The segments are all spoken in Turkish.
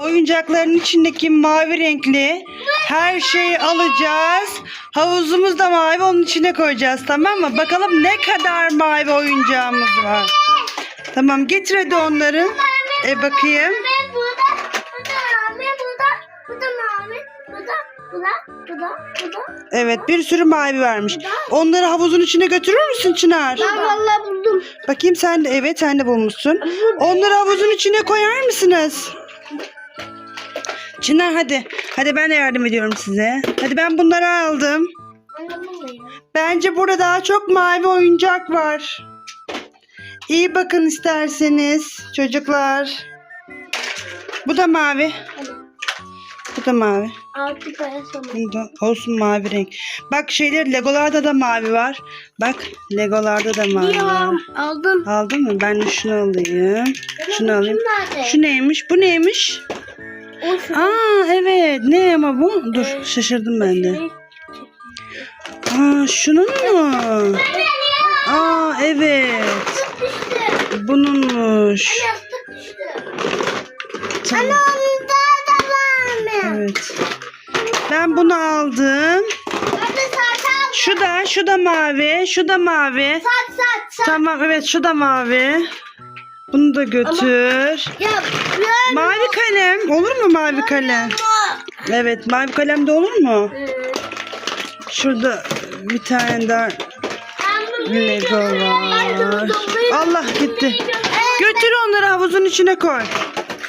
Oyuncakların içindeki mavi renkli her şeyi alacağız. Havuzumuz da mavi onun içine koyacağız tamam mı? Bakalım ne kadar mavi oyuncağımız var. Tamam getir hadi onları. E bakayım. Evet bir sürü mavi varmış. Onları havuzun içine götürür müsün Çınar? Ben vallahi buldum. Bakayım sen de evet sen de bulmuşsun. Onları havuzun içine koyar mısınız? Çınar hadi. Hadi ben de yardım ediyorum size. Hadi ben bunları aldım. Bence burada daha çok mavi oyuncak var. İyi bakın isterseniz çocuklar. Bu da mavi. Bu da mavi. Altı kaya sonu. Bu da olsun mavi renk. Bak şeyler Legolarda da mavi var. Bak Legolarda da mavi var. Aldım. Aldın mı? Ben de şunu alayım. Şunu alayım. Şu neymiş? Bu neymiş? O şu. Aa evet. Ne ama bu? Dur şaşırdım ben de. Aa şunun mu? Aa evet. Bununmuş. Tamam. Onda da var mı? Evet. Ben bunu aldım. Şu da, şu da mavi, şu da mavi. Saat saat saat. Tamam evet şu da mavi. Bunu da götür. Ya ben Mavi kalem. Olur mu mavi kalem? Evet mavi kalem de olur mu? Şurada bir tane daha Lego var. Allah gitti. Götür onları havuzun içine koy.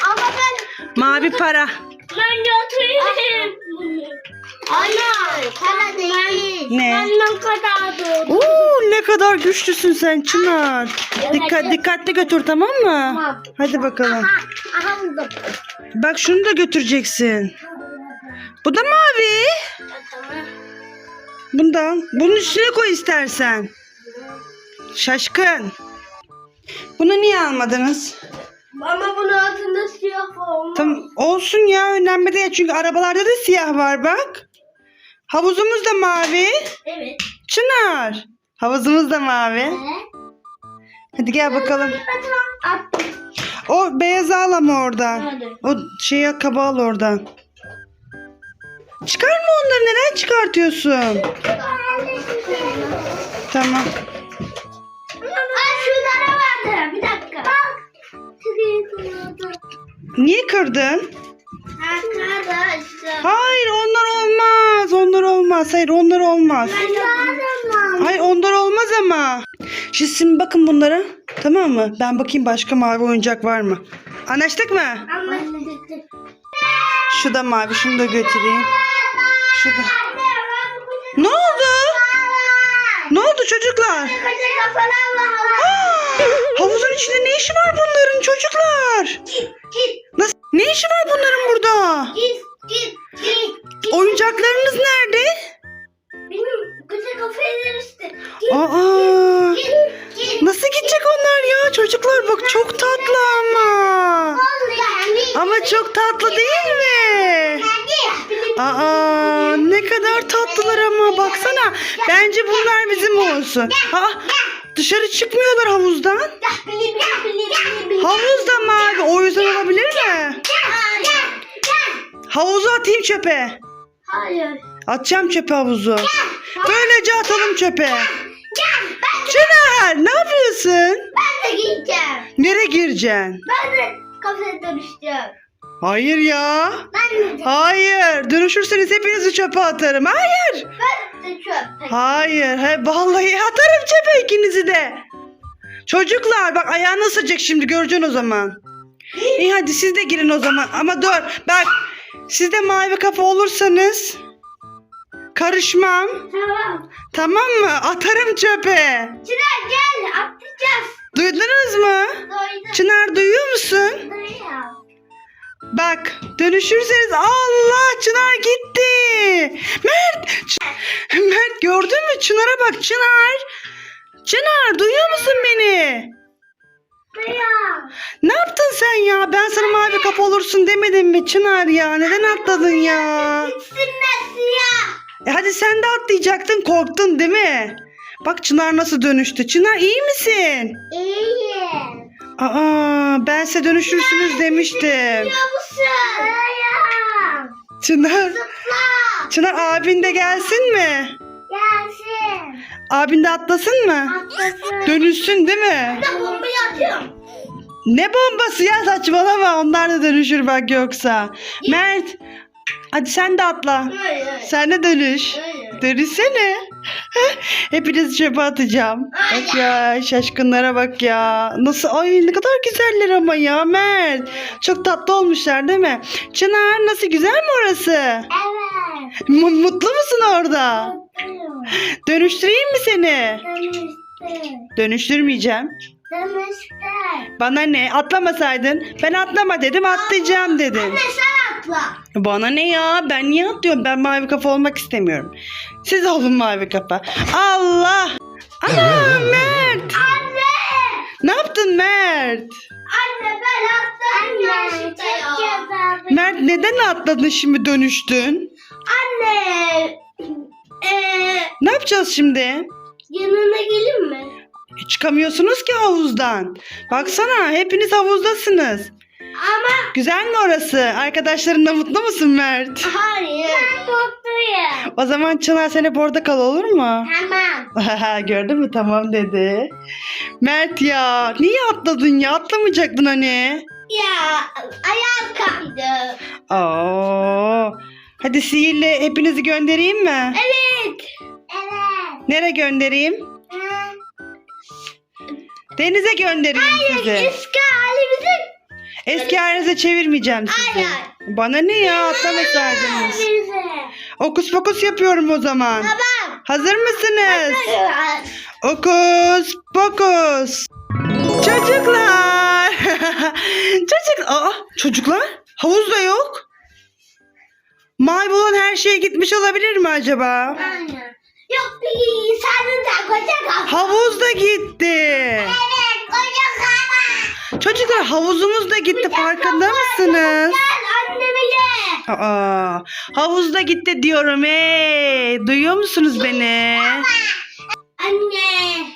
Ama ben Mavi para. ben götüreyim. Para değil. Ne? Benden kadardı. Oo ne kadar güçlüsün sen Çınar. Dikkat dikkatli götür tamam mı? Tamam. Hadi bakalım. Aha, aha buldum. Bak şunu da götüreceksin. Bu da mavi. Bundan. Bunun üstüne koy istersen. Şaşkın. Bunu niye almadınız? Ama bunun altında siyah olmaz. Tamam olsun ya önemli değil çünkü arabalarda da siyah var bak. Havuzumuz da mavi. Evet. Çınar. Havuzumuz da mavi. Hadi gel bakalım. O beyazı al ama oradan. Hadi. O şeyi kaba al oradan. Çıkarma onları neden çıkartıyorsun? Tamam. Aa şurada vardı. Bir dakika. Bak. Niye kırdın? Arkadaşlar. Hayır onlar olmaz. Onlar olmaz. Hayır onlar olmaz. Hayır onlar olmaz ama. Şimdi, şimdi bakın bunlara. Tamam mı? Ben bakayım başka mavi oyuncak var mı? Anlaştık mı? Anlaştık. Şu da mavi. Şunu da götüreyim. Şu da. Ne oldu? Ne oldu çocuklar? Havuzun içinde ne işi var bunların çocuklar? Nasıl? Ne işi var bunların burada? Oyuncaklarınız nerede? Aa, nasıl gidecek onlar ya? Çocuklar bak çok tatlı ama. Ama çok tatlı değil mi? Aa, ne kadar tatlılar ama baksana. Bence bunlar bizim olsun. Aa, dışarı çıkmıyorlar havuzdan. Havuz da mavi. O yüzden olabilir mi? Havuzu atayım çöpe. Hayır. Atacağım çöpe havuzu. Böylece atalım çöpe. Çınar ne yapıyorsun? Ben de gideceğim. Nereye gireceksin? Ben de kafeye dönüşeceğim. Hayır ya. Ben de Hayır. Dönüşürseniz hepinizi çöpe atarım. Hayır. Ben de çöp. Hayır. He, vallahi atarım çöpe ikinizi de. Çocuklar bak ayağını ısıracak şimdi göreceksin o zaman. İyi hadi siz de girin o zaman. Ama dur bak siz de mavi kafa olursanız karışmam. Tamam. Tamam mı? Atarım çöpe. Çınar gel atlayacağız. Duydunuz mu? Doydu. Çınar duyuyor musun? Duyuyor. Bak dönüşürseniz Allah Çınar gitti. Mert. Mert gördün mü? Çınar'a bak Çınar. Çınar duyuyor musun beni? Duyuyor. Ne yaptın sen ya? Ben sana mavi kapı olursun demedim mi Çınar ya? Neden atladın ya? E hadi sen de atlayacaktın korktun değil mi? Bak Çınar nasıl dönüştü. Çınar iyi misin? İyiyim. Aa, ben size dönüşürsünüz demiştim. Çınar. Çınar abin de gelsin mi? Gelsin. Abin de atlasın mı? Atlasın. Dönüşsün değil mi? Ben bombayı atıyorum. Ne bombası ya saçmalama onlar da dönüşür bak yoksa. Mert hadi sen de atla. Hayır. Sen de dönüş. Hayır. Dönüşsene. Hepinizi çöpe atacağım. Bak ya şaşkınlara bak ya. Nasıl ay ne kadar güzeller ama ya Mert. Çok tatlı olmuşlar değil mi? Çınar nasıl güzel mi orası? Evet. Mu- Mutlu musun orada? Mutluyum. Dönüştüreyim mi seni? Dönüştü. Dönüştürmeyeceğim. Dönüştü. Bana ne? Atlamasaydın. Ben atlama dedim atlayacağım dedin. Anne sen atla. Bana ne ya? Ben niye atlıyorum? Ben mavi kafa olmak istemiyorum. Siz olun mavi kafa. Allah! Ana Mert! Anne. Ne yaptın Mert? Anne ben atladım yanlışlıkla ya. Mert neden atladın şimdi dönüştün? Anne. Eee Ne yapacağız şimdi? yanına gelin mi? Çıkamıyorsunuz ki havuzdan. Baksana hepiniz havuzdasınız. Ama Güzel mi orası? Arkadaşlarınla mutlu musun Mert? hayır. Ben mutluyum. O zaman Çınar sen hep orada kal olur mu? Tamam. Gördün mü tamam dedi. Mert ya niye atladın ya atlamayacaktın hani. Ya ayağım kaydı. Oo. Hadi sihirle hepinizi göndereyim mi? Evet. Evet. Nereye göndereyim? Denize göndereyim sizi. Halimizin. Eski halinize çevirmeyeceğim sizi. Hayır. Bana ne ya atlamasaydınız. Bize. Okus pokus yapıyorum o zaman. Tamam. Hazır mısınız? Evet. Okus pokus. Çocuklar. Çocuk. Aa, çocuklar. Havuz da yok. Mavi olan her şey gitmiş olabilir mi acaba? Aynen. Yok bir sarı da koca kafa. Havuz da gitti. Evet. Çocuklar havuzumuz da gitti farkında mısınız? Gel annemi ye. Aa, havuz da gitti diyorum. Hey, duyuyor musunuz beni? Anne.